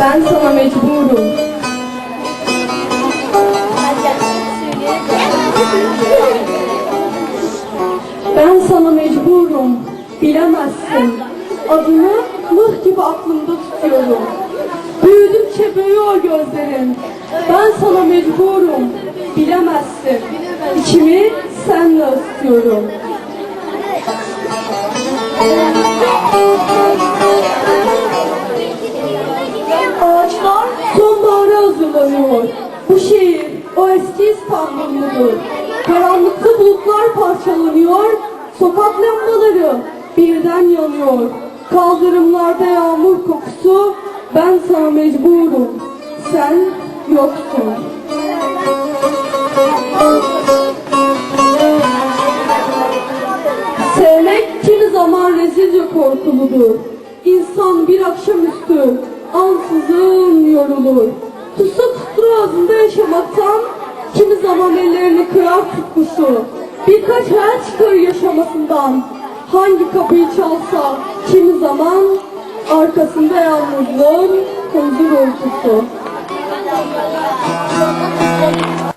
Ben sana mecburum. Ben sana mecburum. Bilemezsin. Adını mıh gibi aklımda tutuyorum. Büyüdükçe büyüyor gözlerin. Ben sana mecburum. Bilemezsin. İçimi senle ısıtıyorum. Hazırlanıyor. Bu şehir o eski İstanbul mudur? Karanlıkta bulutlar parçalanıyor. Sokak lambaları birden yanıyor. Kaldırımlarda yağmur kokusu. Ben sana mecburum. Sen yoksun. Sevmek kimi zaman rezilce korkuludur. İnsan bir akşamüstü ansızın yorulur. Tutsa ağzında yaşamaktan kimi zaman ellerini kırar tutkusu. Birkaç hayal çıkar yaşamasından. Hangi kapıyı çalsa kimi zaman arkasında yalnızlığın huzur uykusu.